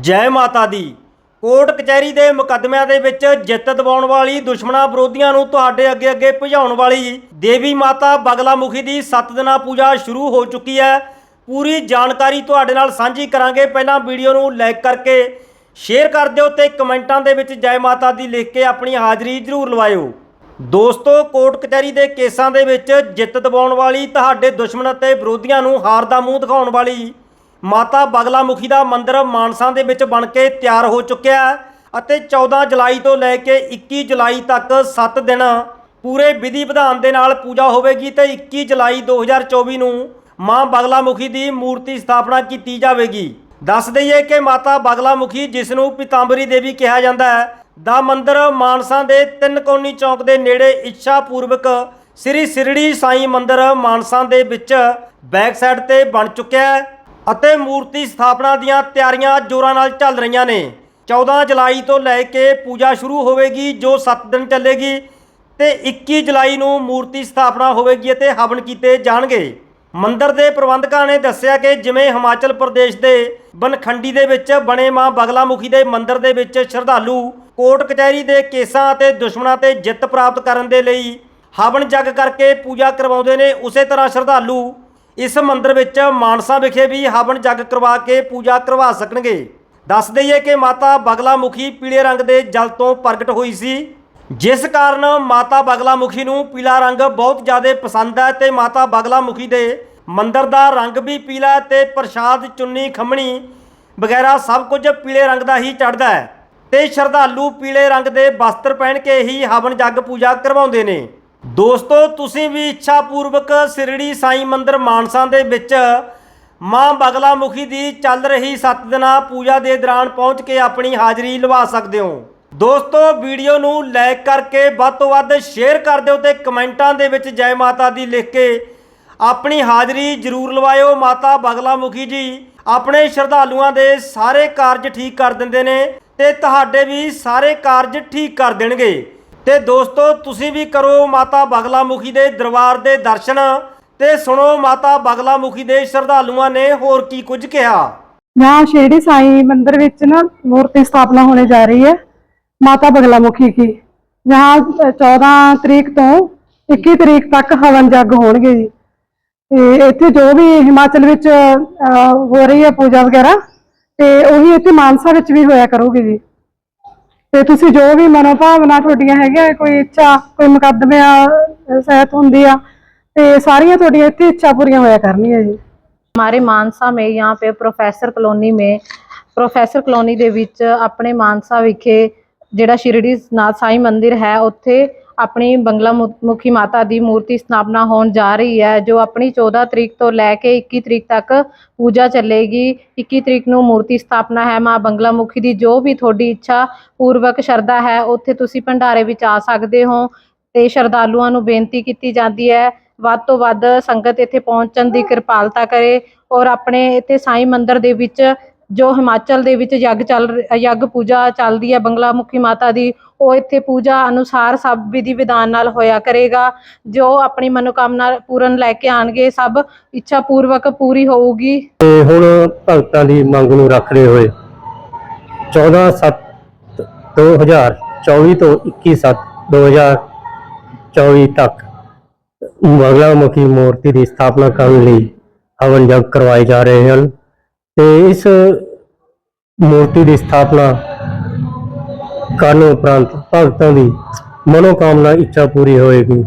ਜੈ ਮਾਤਾ ਦੀ। ਕੋਰਟ ਕਚਹਿਰੀ ਦੇ ਮੁਕੱਦਮਿਆਂ ਦੇ ਵਿੱਚ ਜਿੱਤ ਦਿਵਾਉਣ ਵਾਲੀ ਦੁਸ਼ਮਣਾਂ ਵਿਰੋਧੀਆਂ ਨੂੰ ਤੁਹਾਡੇ ਅੱਗੇ ਅੱਗੇ ਭਜਾਉਣ ਵਾਲੀ ਦੇਵੀ ਮਾਤਾ ਬਗਲਾਮੁਖੀ ਦੀ 7 ਦਿਨਾਂ ਪੂਜਾ ਸ਼ੁਰੂ ਹੋ ਚੁੱਕੀ ਹੈ। ਪੂਰੀ ਜਾਣਕਾਰੀ ਤੁਹਾਡੇ ਨਾਲ ਸਾਂਝੀ ਕਰਾਂਗੇ। ਪਹਿਲਾਂ ਵੀਡੀਓ ਨੂੰ ਲਾਈਕ ਕਰਕੇ ਸ਼ੇਅਰ ਕਰ ਦਿਓ ਤੇ ਕਮੈਂਟਾਂ ਦੇ ਵਿੱਚ ਜੈ ਮਾਤਾ ਦੀ ਲਿਖ ਕੇ ਆਪਣੀ ਹਾਜ਼ਰੀ ਜ਼ਰੂਰ ਲਵਾਇਓ। ਦੋਸਤੋ, ਕੋਰਟ ਕਚਹਿਰੀ ਦੇ ਕੇਸਾਂ ਦੇ ਵਿੱਚ ਜਿੱਤ ਦਿਵਾਉਣ ਵਾਲੀ ਤੁਹਾਡੇ ਦੁਸ਼ਮਣ ਅਤੇ ਵਿਰੋਧੀਆਂ ਨੂੰ ਹਾਰ ਦਾ ਮੂੰਹ ਦਿਖਾਉਣ ਵਾਲੀ ਮਾਤਾ ਬਗਲਾਮੁਖੀ ਦਾ ਮੰਦਿਰ ਮਾਨਸਾ ਦੇ ਵਿੱਚ ਬਣ ਕੇ ਤਿਆਰ ਹੋ ਚੁੱਕਿਆ ਹੈ ਅਤੇ 14 ਜੁਲਾਈ ਤੋਂ ਲੈ ਕੇ 21 ਜੁਲਾਈ ਤੱਕ 7 ਦਿਨ ਪੂਰੇ ਵਿਧੀ ਵਿਧਾਨ ਦੇ ਨਾਲ ਪੂਜਾ ਹੋਵੇਗੀ ਤੇ 21 ਜੁਲਾਈ 2024 ਨੂੰ ਮਾਂ ਬਗਲਾਮੁਖੀ ਦੀ ਮੂਰਤੀ ਸਥਾਪਨਾ ਕੀਤੀ ਜਾਵੇਗੀ। ਦੱਸ ਦਈਏ ਕਿ ਮਾਤਾ ਬਗਲਾਮੁਖੀ, ਜਿਸ ਨੂੰ ਪਿਤਾੰਬਰੀ ਦੇਵੀ ਕਿਹਾ ਜਾਂਦਾ ਹੈ, ਦਾ ਮੰਦਿਰ ਮਾਨਸਾ ਦੇ ਤਿੰਨ ਕੋਨੀ ਚੌਕ ਦੇ ਨੇੜੇ ਇੱਛਾ ਪੂਰਵਕ ਸ੍ਰੀ ਸਿਰੜੀ ਸਾਈ ਮੰਦਿਰ ਮਾਨਸਾ ਦੇ ਵਿੱਚ ਬੈਕ ਸਾਈਡ ਤੇ ਬਣ ਚੁੱਕਿਆ ਹੈ। ਅਤੇ ਮੂਰਤੀ ਸਥਾਪਨਾ ਦੀਆਂ ਤਿਆਰੀਆਂ ਜ਼ੋਰਾਂ ਨਾਲ ਚੱਲ ਰਹੀਆਂ ਨੇ। 14 ਜੁਲਾਈ ਤੋਂ ਲੈ ਕੇ ਪੂਜਾ ਸ਼ੁਰੂ ਹੋਵੇਗੀ, ਜੋ 7 ਦਿਨ ਚੱਲੇਗੀ ਤੇ 21 ਜੁਲਾਈ ਨੂੰ ਮੂਰਤੀ ਸਥਾਪਨਾ ਹੋਵੇਗੀ ਅਤੇ ਹਵਨ ਕੀਤੇ ਜਾਣਗੇ। ਮੰਦਰ ਦੇ ਪ੍ਰਬੰਧਕਾਂ ਨੇ ਦੱਸਿਆ ਕਿ ਜਿਵੇਂ ਹਿਮਾਚਲ ਪ੍ਰਦੇਸ਼ ਦੇ ਬਨਖੰਡੀ ਦੇ ਵਿੱਚ ਬਣੇ ਮਾਂ ਬਗਲਾਮੁਖੀ ਦੇ ਮੰਦਰ ਦੇ ਵਿੱਚ ਸ਼ਰਧਾਲੂ ਕੋਰਟ ਕਚਹਿਰੀ ਦੇ ਕੇਸਾਂ ਅਤੇ ਦੁਸ਼ਮਣਾਂ ਤੇ ਜਿੱਤ ਪ੍ਰਾਪਤ ਕਰਨ ਦੇ ਲਈ ਹਵਨ ਜਗ ਕਰਕੇ ਪੂਜਾ ਕਰਵਾਉਂਦੇ ਨੇ, ਉਸੇ ਤਰ੍ਹਾਂ ਸ਼ਰਧਾਲੂ ਇਸ ਮੰਦਿਰ ਵਿੱਚ ਮਾਨਸਾ ਵਿਖੇ ਵੀ ਹਵਨ ਜਗ ਕਰਵਾ ਕੇ ਪੂਜਾ ਕਰਵਾ ਸਕਣਗੇ। ਦੱਸ ਦਈਏ ਕਿ ਮਾਤਾ ਬਗਲਾ ਮੁਖੀ ਪੀਲੇ ਰੰਗ ਦੇ ਜਲ ਤੋਂ ਪ੍ਰਗਟ ਹੋਈ ਸੀ। ਜਿਸ ਕਾਰਨ ਮਾਤਾ ਬਗਲਾ ਮੁਖੀ ਨੂੰ ਪੀਲਾ ਰੰਗ ਬਹੁਤ ਜ਼ਿਆਦਾ ਪਸੰਦ ਹੈ ਤੇ ਮਾਤਾ ਬਗਲਾ ਮੁਖੀ ਦੇ ਮੰਦਿਰ ਦਾ ਰੰਗ ਵੀ ਪੀਲਾ ਹੈ ਤੇ ਪ੍ਰਸ਼ਾਦ, ਚੁੰਨੀ, ਖੰਮਣੀ ਵਗੈਰਾ ਸਭ ਕੁਝ ਪੀਲੇ ਰੰਗ ਦਾ ਹੀ ਚੜ੍ਹਦਾ ਹੈ। ਤੇ ਸ਼ਰਧਾਲੂ ਪੀਲੇ ਰੰਗ ਦੇ ਵਸਤਰ ਪਹਿਨ ਕੇ ਹੀ ਹਵਨ ਜਗ ਪੂਜਾ ਕਰਵਾਉਂਦੇ ਨੇ। ਦੋਸਤੋ, ਤੁਸੀਂ ਵੀ ਇੱਛਾ ਪੂਰਵਕ ਸਿਰੜੀ ਸਾਈ ਮੰਦਿਰ ਮਾਨਸਾ ਦੇ ਵਿੱਚ ਮਾਂ ਬਗਲਾਮੁਖੀ ਦੀ ਚੱਲ ਰਹੀ 7 ਦਿਨਾਂ ਪੂਜਾ ਦੇ ਦੌਰਾਨ ਪਹੁੰਚ ਕੇ ਆਪਣੀ ਹਾਜ਼ਰੀ ਲਵਾ ਸਕਦੇ ਹੋ। ਦੋਸਤੋ, ਵੀਡੀਓ ਨੂੰ ਲਾਈਕ ਕਰਕੇ ਵੱਧ ਤੋਂ ਵੱਧ ਸ਼ੇਅਰ ਕਰ ਦਿਓ ਤੇ ਕਮੈਂਟਾਂ ਦੇ ਵਿੱਚ ਜੈ ਮਾਤਾ ਦੀ ਲਿਖ ਕੇ ਆਪਣੀ ਹਾਜ਼ਰੀ ਜ਼ਰੂਰ ਲਵਾਇਓ। ਮਾਤਾ ਬਗਲਾਮੁਖੀ ਜੀ ਆਪਣੇ ਸ਼ਰਧਾਲੂਆਂ ਦੇ ਸਾਰੇ ਕਾਰਜ ਠੀਕ ਕਰ ਦਿੰਦੇ ਨੇ ਤੇ ਤੁਹਾਡੇ ਵੀ ਸਾਰੇ ਕਾਰਜ ਠੀਕ ਕਰ ਦੇਣਗੇ। ਤੇ ਦੋਸਤੋ ਤੁਸੀਂ ਵੀ ਕਰੋ ਮਾਤਾ ਬਗਲਾਮੁਖੀ ਦੇ ਦਰਬਾਰ ਦੇ ਦਰਸ਼ਨ ਤੇ ਸੁਣੋ ਮਾਤਾ ਬਗਲਾਮੁਖੀ ਦੇ ਸ਼ਰਧਾਲੂਆਂ ਨੇ ਹੋਰ ਕੀ ਕੁਝ ਕਿਹਾ यहाँ शिरडी साई मंदिर ਵਿੱਚ ਨਾ मूर्ति स्थापना होने जा रही है माता बगलामुखी की यहाँ अ, 14 ਤਰੀਕ ਤੋਂ 21 ਤਰੀਕ ਤੱਕ ਹਵਨ ਜਗ ਹੋਣਗੇ ਜੀ ਤੇ ਇੱਥੇ ਜੋ ਵੀ ਹਿਮਾਚਲ ਵਿੱਚ ਅ, ਹੋ ਰਹੀ ਹੈ ਪੂਜਾ ਵਗੈਰਾ ਤੇ ਉਹੀ ਇੱਥੇ ਮਾਨਸਾ ਵਿੱਚ ਵੀ ਹੋਇਆ ਕਰੂਗੀ ਜੀ ਤੇ ਤੁਸੀਂ ਜੋ ਵੀ ਮਨੋਭਾਵਨਾ ਤੁਹਾਡੀਆਂ ਹੈਗੀਆਂ ਕੋਈ ਇੱਛਾ ਕੋਈ ਮੁਕੱਦਮਿਆਂ ਅ, ਸਹਿਤ ਹੁੰਦੀ ਆ ਤੇ ਸਾਰੀਆਂ ਤੁਹਾਡੀਆਂ ਇੱਥੇ ਇੱਛਾ ਪੂਰੀਆਂ ਹੋਇਆ ਕਰਨੀਆਂ ਜੀ हमारे मानसा में यहाँ पे प्रोफेसर कॉलोनी में ਪ੍ਰੋਫੈਸਰ ਕਲੋਨੀ ਦੇ ਵਿੱਚ ਆਪਣੇ ਮਾਨਸਾ ਵਿਖੇ ਜਿਹੜਾ ਸ਼ਿਰੜੀ ਨਾਥ ਸਾਈ ਮੰਦਿਰ ਹੈ, ਉੱਥੇ ਆਪਣੀ ਬੰਗਲਾ ਮੁ- ਮੁਖੀ ਮਾਤਾ ਦੀ ਮੂਰਤੀ ਸਥਾਪਨਾ ਹੋਣ ਜਾ ਰਹੀ ਹੈ, ਜੋ ਆਪਣੀ 14 ਤਰੀਕ ਤੋਂ ਲੈ ਕੇ 21 ਤਰੀਕ ਤੱਕ ਪੂਜਾ ਚੱਲੇਗੀ। 21 ਤਰੀਕ ਨੂੰ ਮੂਰਤੀ ਸਥਾਪਨਾ ਹੈ, ਮਾਂ ਬੰਗਲਾ ਮੁਖੀ ਦੀ ਜੋ ਵੀ ਤੁਹਾਡੀ ਇੱਛਾ ਪੂਰਵਕ ਸ਼ਰਧਾ ਹੈ, ਉੱਥੇ ਤੁਸੀਂ ਭੰਡਾਰੇ ਵਿੱਚ ਆ ਸਕਦੇ ਹੋ ਤੇ ਸ਼ਰਧਾਲੂਆਂ ਨੂੰ ਬੇਨਤੀ ਕੀਤੀ ਜਾਂਦੀ ਹੈ, ਵੱਧ ਤੋਂ ਵੱਧ ਸੰਗਤ ਇੱਥੇ ਪਹੁੰਚਣ ਦੀ ਕਿਰਪਾਲਤਾ ਕਰੇ ਔਰ ਆਪਣੇ ਇੱਥੇ ਸਾਈਂ ਮੰਦਰ ਦੇ ਵਿੱਚ ਜੋ ਹਿਮਾਚਲ ਦੇ ਵਿੱਚ ਯੱਗ ਚੱਲ ਯੱਗ ਪੂਜਾ ਚੱਲਦੀ ਹੈ ਬੰਗਲਾ ਮੁਖੀ ਮਾਤਾ ਦੀ, ਉਹ ਇੱਥੇ ਪੂਜਾ ਅਨੁਸਾਰ ਸਭ ਵਿਧੀ ਵਿਧਾਨ ਨਾਲ ਹੋਇਆ ਕਰੇਗਾ। ਜੋ ਆਪਣੀ ਮਨੋਕਾਮਨਾ ਪੂਰਨ ਲੈ ਕੇ ਆਣਗੇ, ਸਭ ਇੱਛਾ ਪੂਰਵਕ ਪੂਰੀ ਹੋਊਗੀ। ਤੇ ਹੁਣ ਭਗਤਾਂ ਦੀ ਮੰਗ ਨੂੰ ਰੱਖਦੇ ਹੋਏ 14 7 2024 ਤੋਂ 21 7 2024 ਤੱਕ ਬਗਲਾਮੁਖੀ ਮੂਰਤੀ ਦੀ ਸਥਾਪਨਾ ਕਰਨ ਲਈ ਹਵਨ ਜਗ ਕਰਵਾਏ ਜਾ ਰਹੇ ਹਨ। ਤੇ ਇਸ ਮੂਰਤੀ ਦੀ ਸਥਾਪਨਾ ਕਰਨ ਉਪਰੰਤ ਭਗਤਾਂ ਦੀ ਮਨੋਕਾਮਨਾ ਇੱਛਾ ਪੂਰੀ ਹੋਏਗੀ।